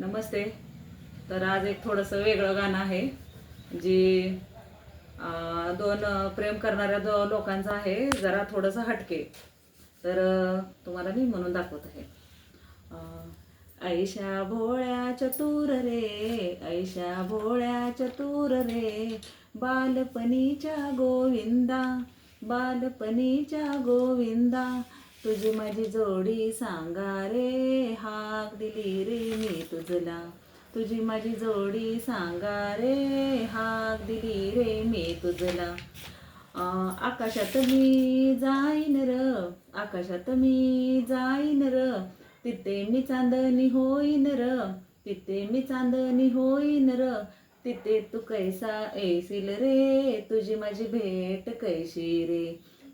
नमस्ते. तर आज एक थोडंसं वेगळं गाणं आहे जी दोन प्रेम करणाऱ्या दो लोकांचं आहे जरा थोडंसं हटके. तर तुम्हाला मी म्हणून दाखवत आहे. ऐशा भोळ्या चतुर रे ऐशा भोळ्या चतुर रे बालपणीच्या गोविंदा बालपणीच्या गोविंदा तुझी माझी जोडी सांगा रे हाक दिली रे मी तुझला. तुझी माझी जोडी सांगा रे हाक दिली रे मी तुझला. आकाशात मी जाईन र आकाशात मी जाईन र. तिथे मी चांदणी होईन र तिथे मी चांदणी होईन र. तिथे तू कैसा येशील रे तुझी माझी भेट कैशी रे.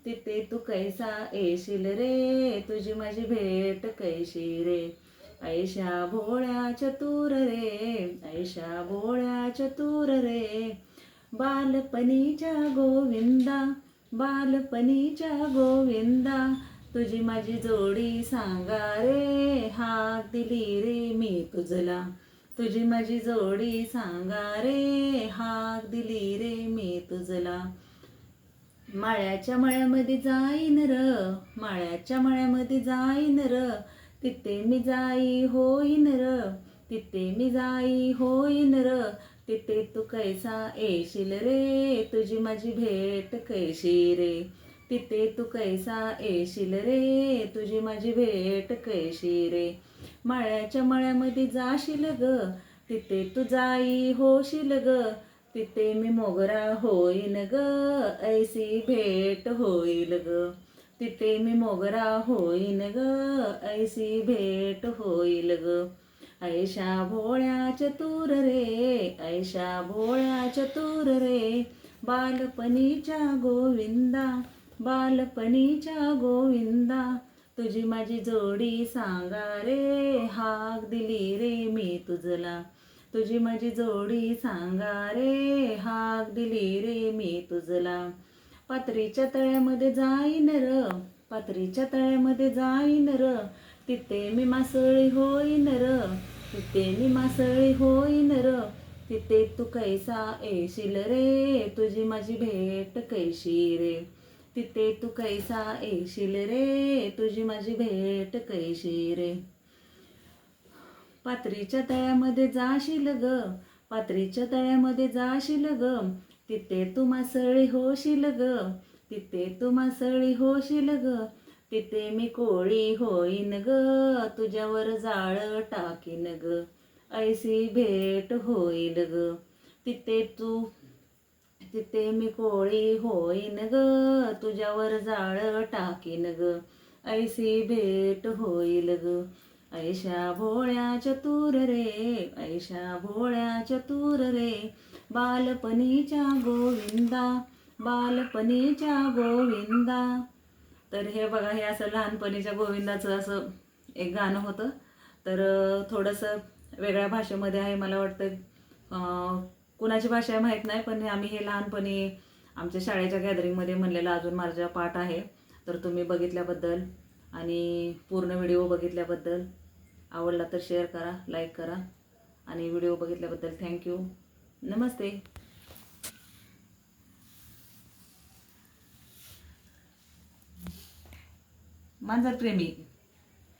तिथे तू कैसा येशील रे? तुझी माझी भेट कैशी रे? ऐशा भोळ्या चतुर रे ऐशा भोळ्या चतुर रे. बालपणीच्या गोविंदा बालपणीच्या गोविंदा तुझी माझी जोडी सांगा रे हाक दिली रे मी तुझला. तुझी माझी जोडी सांगा रे हाक दिली रे मी तुझला. माळ्याच्या मळ्यामध्ये जाईन र माळ्याच्या मळ्यामध्ये जाईन र. तिथे मी जाई होईन र तिथे मी जाई होईन र. तिथे तू कैसा येशील रे तुझी माझी भेट कैशी रे? तिथे तू कैसा येशील रे तुझी माझी भेट कैशी रे? माळ्याच्या मळ्यामध्ये जाशील ग तिथे तू जाई होशील ग. तिथे मी मोगरा होईन ग ऐसी भेट होईल ग. तिथे मी मोगरा होईन ग ऐसी भेट होईल ग. ऐशा भोळ्या चतुर रे ऐशा भोळ्या चतुर रे. बालपणीच्या गोविंदा बालपणीच्या गोविंदा तुझी माझी जोडी सांगा रे हाक दिली रे मी तुझला. तुझी माझी जोडी सांगा रे हाक दिली रे मी तुझला. पात्रीच्या तळ्यामध्ये जाईन र पात्रीच्या तळ्यामध्ये जाईन र. तिथे मी मासळी होईन र तिथे मी मासळी होईन र. तिथे तू कैसा येशील रे तुझी माझी भेट कैशी रे. तिथे तू कैसा येशील रे तुझी माझी भेट कैशी रे. पात्रीच्या तळ्यामध्ये जाशील ग. पात्रीच्या तळ्यामध्ये जाशील ग. तिथे तू मासळी होशील ग. तिथे तू मासळी होशील ग. तिथे मी कोळी होईन ग. तुझ्यावर जाळ टाकीन ग. ऐसी भेट होईल ग. तिथे तू तिथे मी कोळी होईन ग. तुझ्यावर जाळ टाकीन ग. ऐसी भेट होईल ग. ऐशा भोळ्या चतुर रे ऐशा भोळ्या चतुर रे. बालपणीच्या गोविंदा बालपणीच्या गोविंदा. तर हे बघा हे असं लहानपणीच्या गोविंदाचं असं एक गाणं होतं. तर थोडंसं वेगळ्या भाषेमध्ये आहे मला वाटतं कुणाची भाषा आहे माहीत नाही पण आम्ही हे लहानपणी आमच्या शाळेच्या गॅदरिंगमध्ये म्हणलेलं अजून माझा पाठ आहे. तर तुम्ही बघितल्याबद्दल आणि पूर्ण व्हिडिओ बघितल्याबद्दल आवडला तर शेअर करा लाईक करा. आणि व्हिडिओ बघितल्याबद्दल थँक्यू नमस्ते. मांजर प्रेमी.